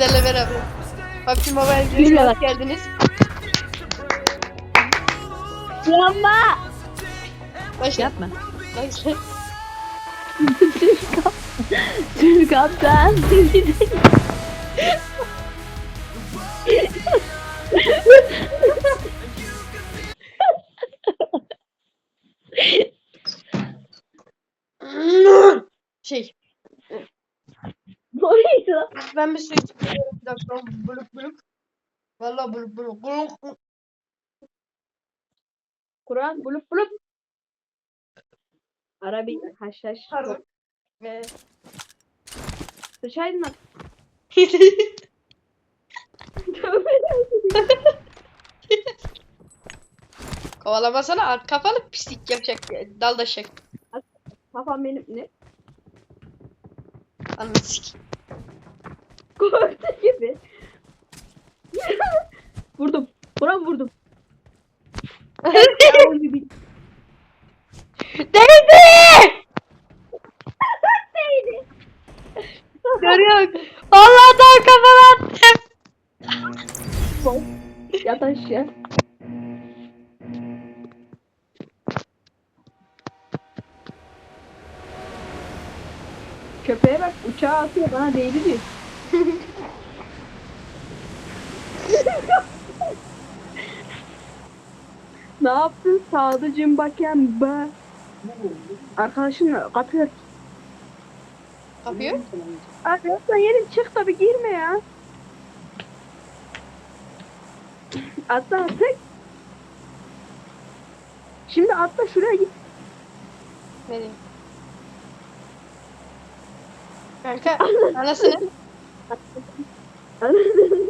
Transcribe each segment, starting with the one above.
sizlerle beraber. PUBG Mobile Yürü Video'ya lan. hoş geldiniz. Yapma. Başla. Yapma. Başla. Türk kaptan. şey, Doğruydu. ben bir su içiyorum. Bir dakika. Buluk buluk. Valla buluk buluk. Buluk. Kur'an bulup bulup. Arabi haşhaş. Pardon. Ve... Sıçaydın lan. Kovalamasana kafalı pislik yapacak. Daldaşak. Kafam benim ne? Anlasik. Korktu gibi. vurdum. Buram vurdum. Değdi! Neydi? Görüyorum. Vallahi daha kafama attım. Yat aşağı. Köpeğe bak uçağa atıyor bana değdi diyor. Ne yaptın Sadıcım bakayım be. Arkadaşın kapıyor. Kapıyor. Arkadaşlar yerim çık tabi girme ya. Atla atla. Şimdi atla şuraya git. Nereye? Kanka anasını.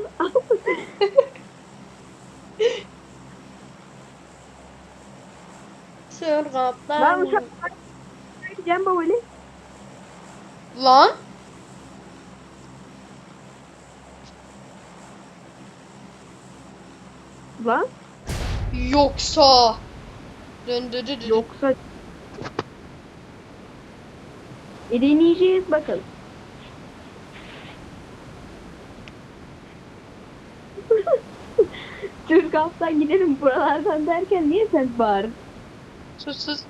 Sır ben kaptan. uçak gideceğim böyle. Lan. Lan Yoksa. Döndü döndü. yoksa e deneyeceğiz bakalım. Türk haftan gidelim buralardan derken niye sen bağırdın? Sus sus.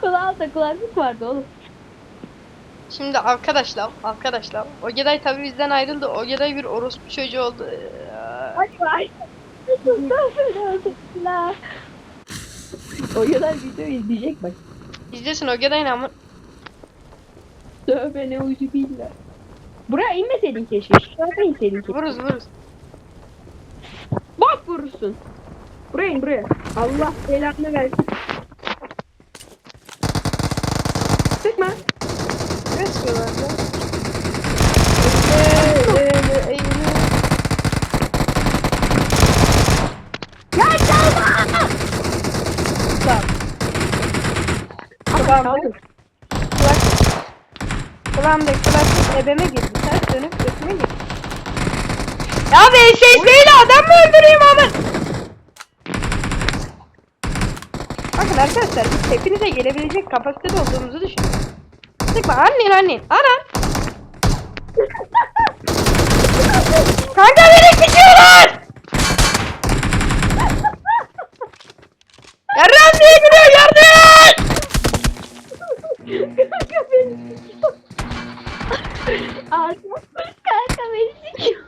Kulağımda kulaklık vardı oğlum. Şimdi arkadaşlar, arkadaşlar. Ogeday tabii bizden ayrıldı. Ogeday bir orospu çocuğu oldu. Ee, Hadi bay. Estağfurullah. O kadar video izleyecek bak. İzlesin Ogeday'ın ama. Tövbe ne ucu billah. Buraya inmeseydin keşke. Şuraya inseydin keşke. Vururuz vururuz. Bak vurursun. Buraya in buraya. Allah belanı versin. Sıkma. Ne sıkıyorlar lan? Eğili, eğili, eğili. Ya çalma! Tamam. Ama çaldın. Kulak. Kulağımda kulaklık ebeme girdi. Ters dönüp götüme girdi. Ya ses değil adam mı öldüreyim ama? Bakın arkadaşlar biz hepinize gelebilecek kapasitede olduğumuzu düşünüyorum. Sıkma annen annen. Ana. Kanka beni sikiyorlar. Yarram diye gülüyor yardım. Kanka beni sikiyor. Ağzıma kanka beni sikiyor.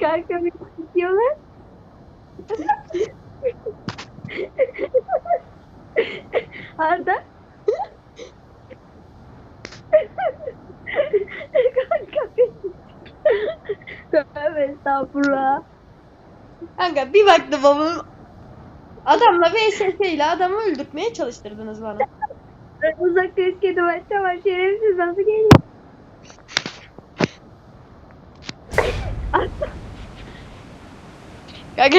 Kanka beni sikiyorlar. Arda. Kanka beni Tövbe estağfurullah. Kanka bir baktım babam adamla VSS ile adamı öldürtmeye çalıştırdınız bana. Uzakta üst kedi var şerefsiz nasıl geliyor? Kanka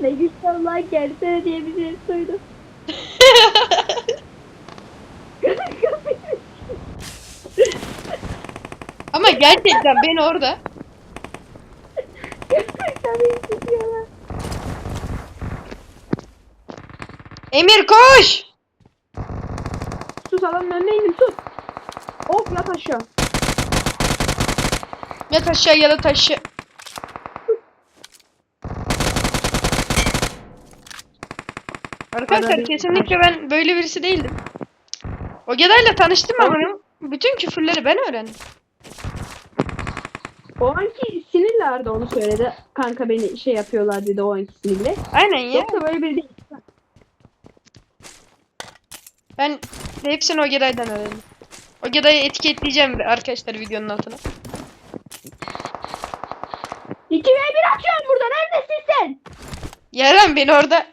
ne güzel Allah gelsene diye bir ses duydum. Kanka beni Ama gerçekten ben orada. Emir koş! Sus adamın önüne indim sus. Of yat aşağı. Yat aşağı ya da taşı. Arkadaşlar kesinlikle ben böyle birisi değildim. O Geday'la tanıştım ama bütün küfürleri ben öğrendim. O anki sinirle Arda onu söyledi. Kanka beni şey yapıyorlar dedi o anki sinirle. Aynen ya. Yoksa böyle biri değil. Ben hepsini o Geday'dan öğrendim. O Geday'ı etiketleyeceğim arkadaşlar videonun altına. 2 ve 1 açıyorum burada. Neredesin sen? Yaren beni orada.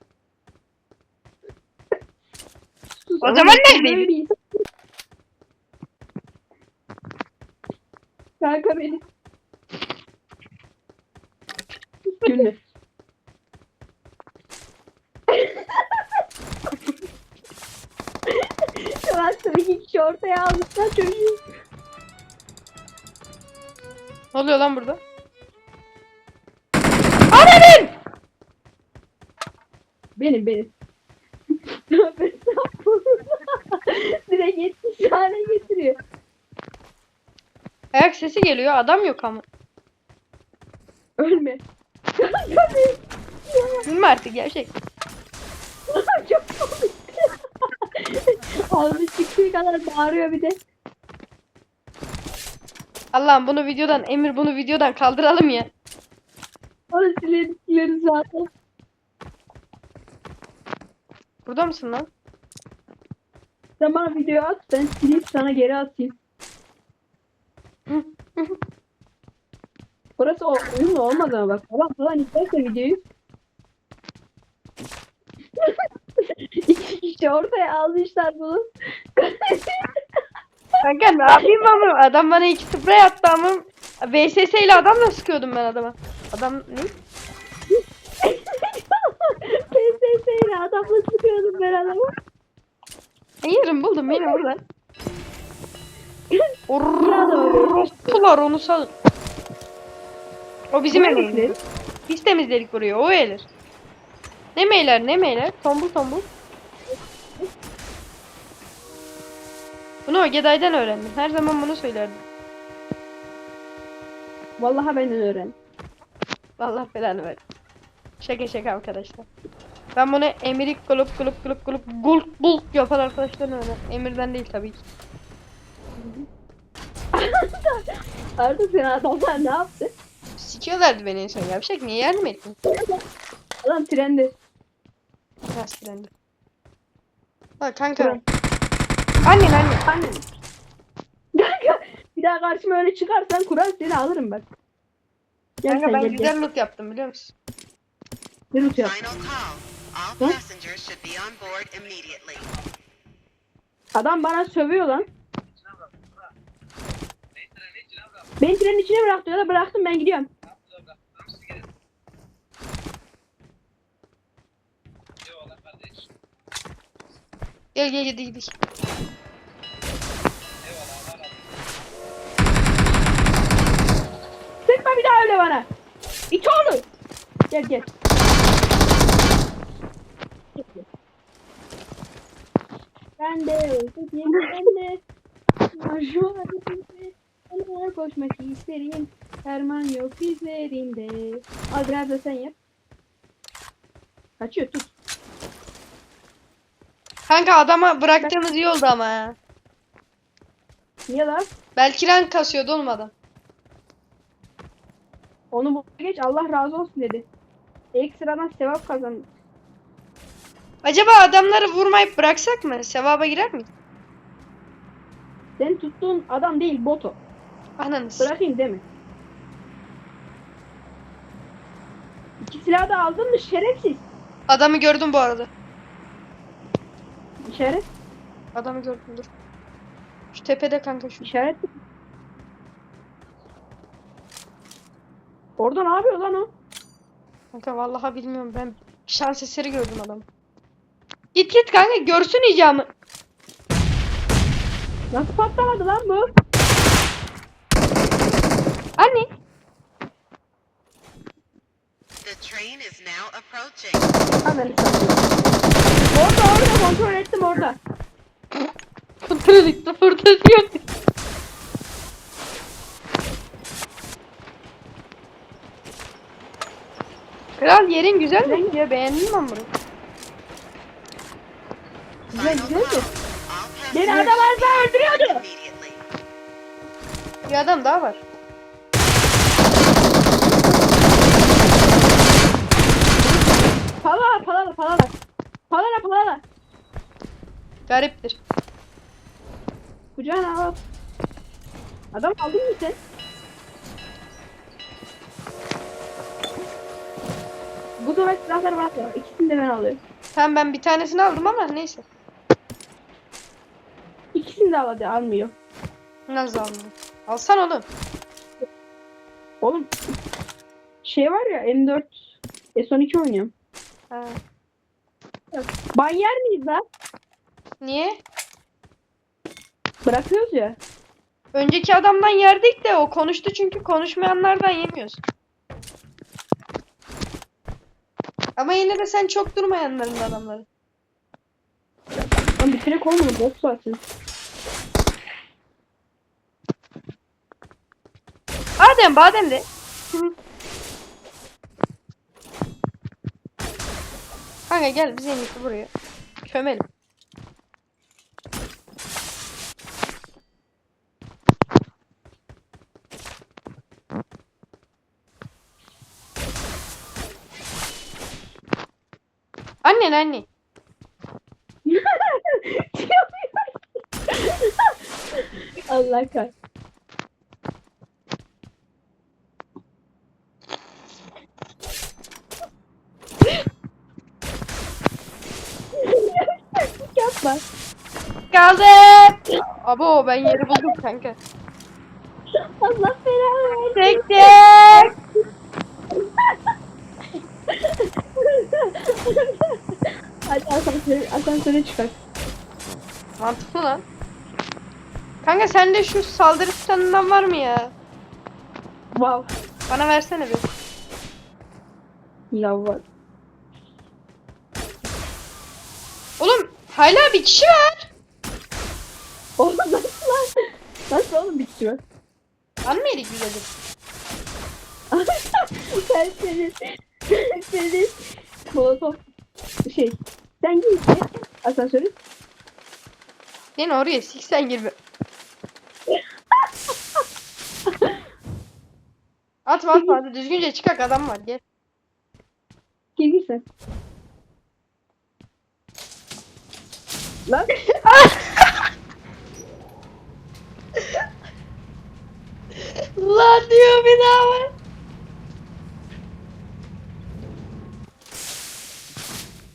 O ama zaman insan- Kanka beni. Gülme. Baktım iki kişi ortaya almışlar çocuğu. Ne oluyor lan burada? Ananın! Benim benim. Tövbe estağfurullah. Direkt 70 hale getiriyor. Ayak sesi geliyor adam yok ama. Ölme. Kanka benim. Bilmem artık gerçek. Çok. Ağzı çıktığı kadar bağırıyor bir de. Allah'ım bunu videodan Emir bunu videodan kaldıralım ya. Onu sileriz, sileriz zaten. Burada mısın lan? Sen bana video at, ben sileyim sana geri atayım. Burası o oyun olmadı ama bak. Falan falan izlerse videoyu. Kişi ortaya almışlar bunu. Kanka ne yapayım ama adam bana iki sprey attı ama VSS ile adamla sıkıyordum ben adama. Adam ne? PSS ile adamla sıkıyordum ben adamı. E, yerim buldum buradan. Burada. Orospular onu salın. O bizim getirelim. Biz temizledik burayı o eğilir. Ne meyler ne meyler tombul tombul. Bunu o Geday'dan öğrendim. Her zaman bunu söylerdim. Vallahi benden öğren. Allah belanı ver. Şaka şaka arkadaşlar. Ben bunu Emir'ik gulup gulup gulup gulup gulp bulk yapan arkadaşlardan öğrendim. Emir'den değil tabii ki. Arda sen adamlar ne yaptı? Sikiyorlardı beni en son yavşak niye yardım ettin? Adam trende. Nasıl direndi? Ha kanka. Annen annen. Annem. Kanka bir daha karşıma öyle çıkarsan kurar seni alırım bak. Gel Kanka sen ben gel gel. güzel loot yaptım biliyor musun? Ne loot yap? Final call. All Huh? passengers should be on board immediately. Adam bana sövüyor lan. Beni trenin içine bıraktı ya da bıraktım ben gidiyorum. Gel gel hadi gidelim. Sıkma bir daha öyle bana. İç oğlum. Gel gel. Ben de özledim ben de. An Ona koşmak isterim. Derman yok dizlerimde. Al biraz da sen yap. Kaçıyor tut. Kanka adama bıraktığımız iyi oldu ama ya. Niye lan? Belki rank kasıyordu oğlum adam. Onu bu geç Allah razı olsun dedi. Ekstradan sevap kazandı. Acaba adamları vurmayıp bıraksak mı? Sevaba girer mi? Sen tuttuğun adam değil boto. Ananız. Bırakayım deme. İki silah da aldın mı şerefsiz. Adamı gördüm bu arada. İşaret. Adamı gördüm dur. Şu tepede kanka şu. İşaret. Orada ne yapıyor lan o? Kanka vallahi bilmiyorum ben şans eseri gördüm adamı. Git git kanka görsün icamı. Nasıl patlamadı lan bu? Now approaching. Ananı satayım. Orada orada kontrol ettim orada. Kontrolük sıfırda yok. Kral yerin güzel mi? Ya beğendin mi bunu? Güzel güzel. All Beni adam az daha öldürüyordu. Bir adam daha var. Palala palala. Gariptir. Kucağına al. Adam aldın mı sen? Bu sefer silahları bırak ya. İkisini de ben alıyorum. Tamam ben bir tanesini aldım ama neyse. İkisini de al hadi almıyor. Nasıl aldım? Alsan oğlum. Oğlum. Şey var ya M4 S12 oynuyorum. Ha. Ban yer miyiz lan? Niye? Bırakıyoruz ya. Önceki adamdan yerdik de o konuştu çünkü konuşmayanlardan yemiyoruz. Ama yine de sen çok durmayanların adamları. Lan bitirek olmadı. Boş zaten. Badem badem de. Kanka gel biz iyisi buraya. Kömelim. Annen anne. Allah kah. Yapma. Kaldı. Abo ben yeri buldum kanka. Allah belanı versin. Tek tek. Hadi asansöre, asansöre çıkar. Mantıklı lan. Kanka sende şu saldırı tutanından var mı ya? Wow. Bana versene bir. Ya var. Oğlum hala bir kişi var. Oğlum nasıl lan? Nasıl oğlum var? Var mı yedik güzelce? sen senin, senin molotof şey. Sen gir işte asansörü. Yine oraya siksen gibi. Atma atma hadi düzgünce çıkak adam var gel. Gir gir sen. Lan Lan diyor bir daha var.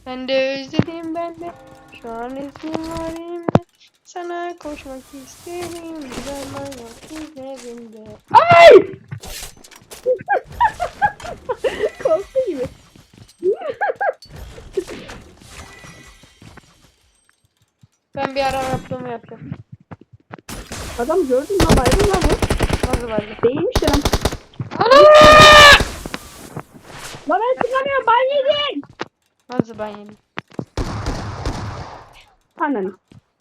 Ben de özledim ben de. Şu an resmin var elimde. Sana koşmak isterim. Güzel bayrak izlerimde. Ay! Korktu gibi. Ben bir ara raplama yapacağım. Adam gördün mü? Baygın lan. Nasıl var? Değilmiş lan. Lan ben sıkamıyorum. Ben yedim. Nasıl ben yedim? Ananı.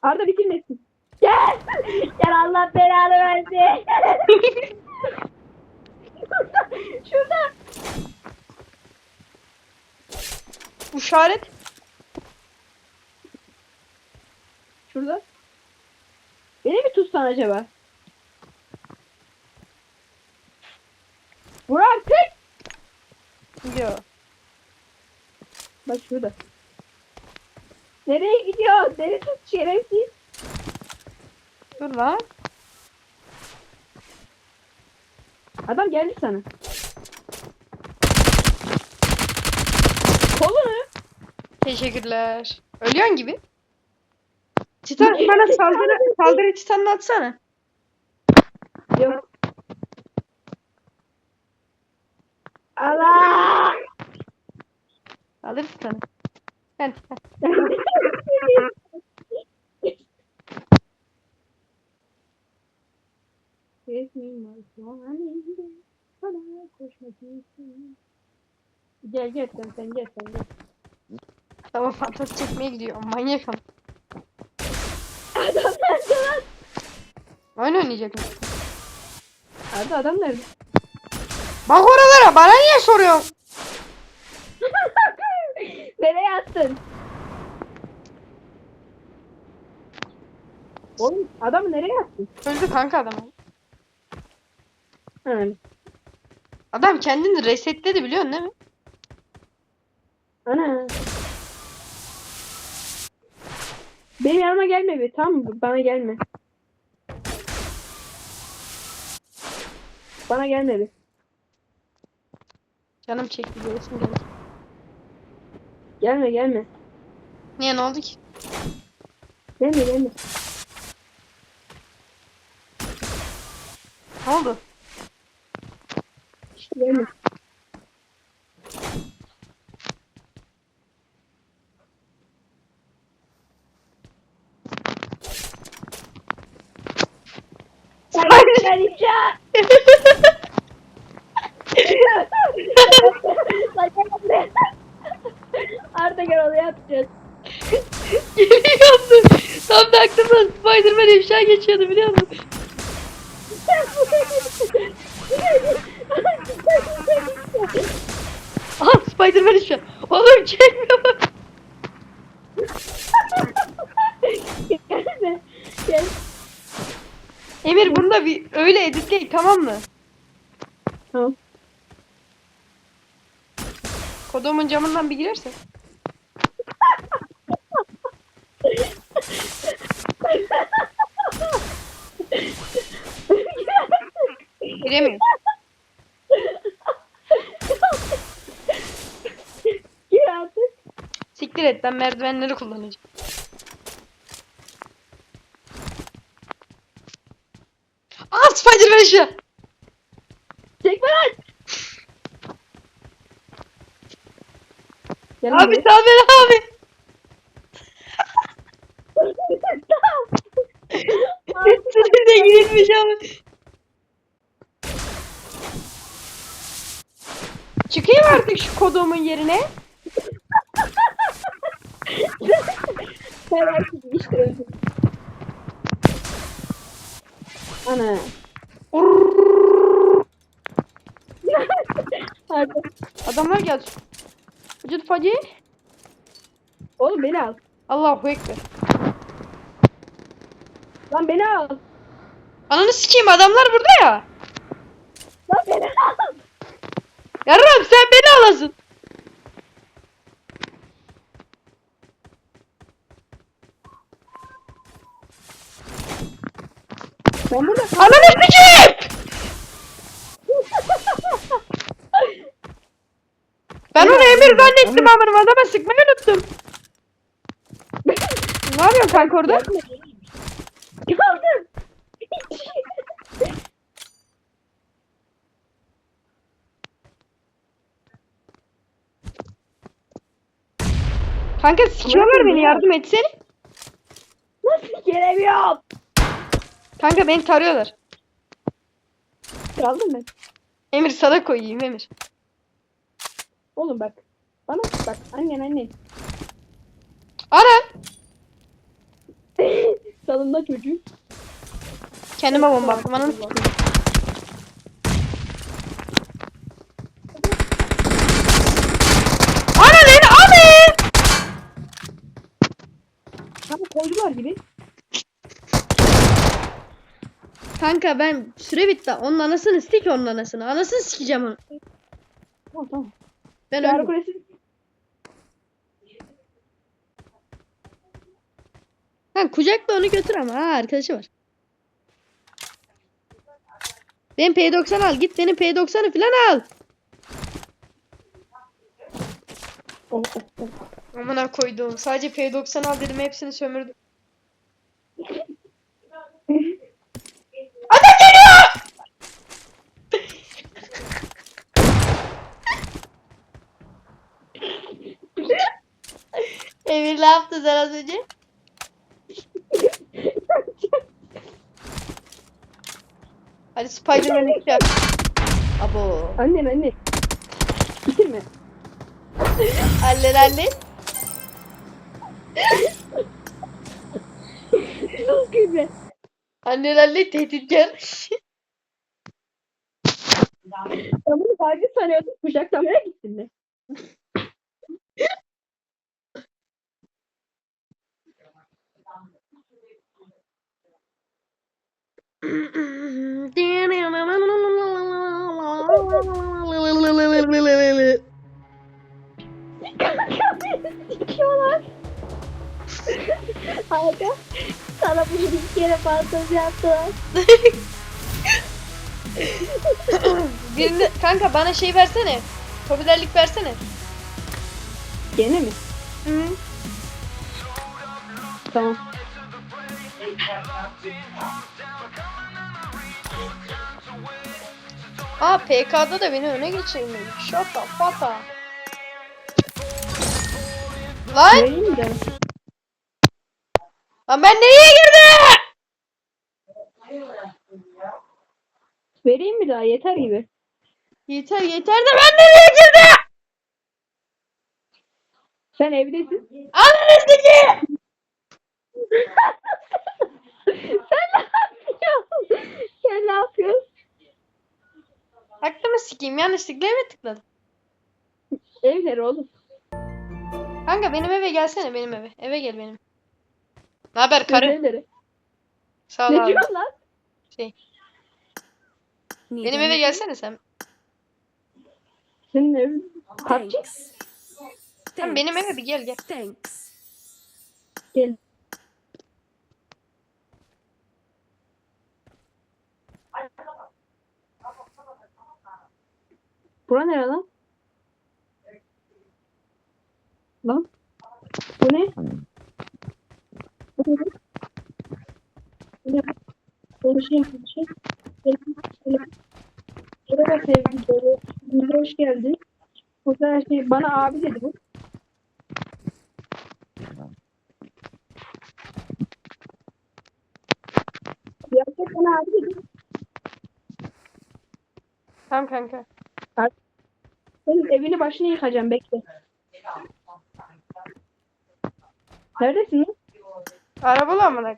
Arda bitirmesin. Gel. Gel Allah belanı versin. Şurada. İşaret. Şurada. Beni mi tutsan acaba? Vur artık. Gidiyor. Bak şurada. Nereye gidiyor? Beni tut şerefsiz. Dur lan. Adam geldi sana. Kolunu. Teşekkürler. Ölüyorsun gibi. Titan bana saldırı, saldırı titanını atsana. Yok. Allah! Saldırı titanı. Gel. Resmin var elimde. Sana koşmak istiyorum. Gel gel sen sen gel sen gel. Tamam fantastik çekmeye gidiyor. Manyak ama. Adam nerede lan? Oyun oynayacak mı? Arda adam nerede? Bak oralara bana niye soruyorsun? Nereye attın? Oğlum adamı nereye attın? Öldü kanka adam. Ha. Adam kendini resetledi biliyorsun değil mi? Ana. Benim yanıma gelme be tamam mı? Bana gelme. Bana gelme be. Canım çekti göğsüm geldi. Gelme gelme. Niye ne oldu ki? Gelme gelme. Ne oldu? Geleceğim. Arda gel oraya atacağız. Geliyordu. Tam da aklımdan Spider-Man ifşa geçiyordu biliyor musun? Aha Spider-Man ifşa. Oğlum çekmiyor. Gelme. Gel. Emir bunu da bir öyle editleyin tamam mı? Tamam. Kodumun camından bir girerse. Giremiyor. Gir artık. Siktir et ben merdivenleri kullanacağım. Aa Spider-Man ifşa. Çekme lan. Gel Abi beni abi. Üstüne de girilmiş abi. Artık şu kodumun yerine. Sen artık işte öldün. Ana. Arda. Adamlar geldi. Vücut Fadi. Oğlum beni al. Allahu Ekber. Lan beni al. Ananı sikeyim adamlar burada ya. Lan beni al. Yarram sen beni alasın. Ben burada Ananı sikeyim. Ben onu Emir zannettim amirim adama sıkmayı unuttum. ne yapıyorsun kanka orada? Kanka sikiyorlar beni yardım etsene. Nasıl gelemiyorum? Kanka beni tarıyorlar. Kaldım ben. Emir sana koyayım Emir. Oğlum bak. Bana bak annen annen. Ana. Salında çocuğu. Kendime bomba attım ananı sikeyim. Ana beni abi. Ama koydular gibi. Kanka ben süre bitti. Onun anasını sik onun anasını. Anasını sikeceğim onu. Tamam tamam. Ben Çağrı öldüm. kulesi. Ha kucakla onu götür ama. Ha arkadaşı var. Benim P90 al. Git benim P90'ı falan al. Oh, oh, oh. Amına koyduğum. Sadece P90 al dedim hepsini sömürdüm. Adam geliyor! Emir ne yaptı sen az önce? Hadi Spider-Man'i yap. Abo. Annen anne. Bitirme. Halle halle. Sus gülme. Halle halle tehditkar. Ben bunu sadece sanıyordum. Kucaklamaya gittin mi? Sikiyorlar. Harika. Sana bunu bir kere fantezi yaptılar. Birinde, kanka bana şey versene. Popülerlik versene. Gene mi? Hı. Tamam. Aa PK'da da beni öne geçirmiş. Şaka fata. Lan, Vereyim mi de? lan ben nereye girdim? Vereyim mi daha? Yeter gibi. Yeter yeter de ben nereye girdim? Sen evdesin. Ananı sikeyim. Sen ne yapıyorsun? Sen ne yapıyorsun? Aklımı sikeyim yanlışlıkla eve tıkladım. Evler oğlum. Kanka benim eve gelsene benim eve. Eve gel benim. Ne haber karı? Sağ ol Ne abi. diyorsun lan? Şey. Benim eve gelsene sen. Senin evin. PUBG? Sen benim eve bir gel gel. Thanks. Gel. Bura nere lan? Lan? Bu ne? Bu ne? Böyle şey şey. Böyle- Merhaba sevgili. Bize hoş geldin. Burada her şey bana abi dedi bu. Gerçekten abi dedi. Tamam kanka. Senin evini başına yıkacağım bekle. Neredesin lan? Arabalı amına.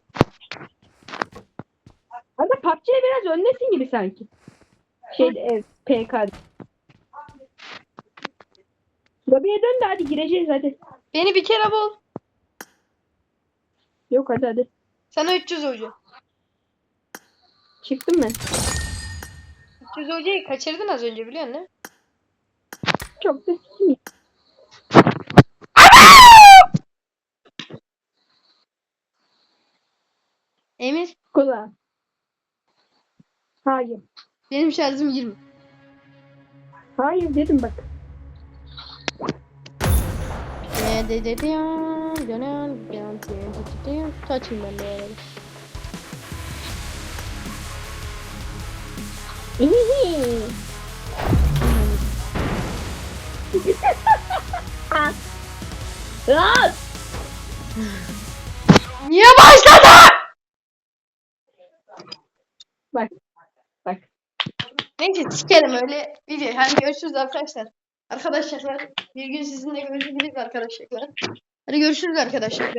Arada PUBG'ye biraz öndesin gibi sanki. Şey ev PK. Lobiye dön de hadi gireceğiz hadi. Beni bir kere bul. Yok hadi hadi. Sana 300 hoca. Çıktım ben. 300 hocayı kaçırdın az önce biliyorsun değil mi? Çok da iyi. Emir Kulağa. Hayır. benim şarjım 20. Hayır dedim bak. Kaçayım ben de. Lan! Niye başladın? Bak. Bak. Neyse sikerim öyle video. Hadi görüşürüz arkadaşlar. Arkadaşlar bir gün sizinle görüşebiliriz arkadaşlar. Hadi görüşürüz arkadaşlar.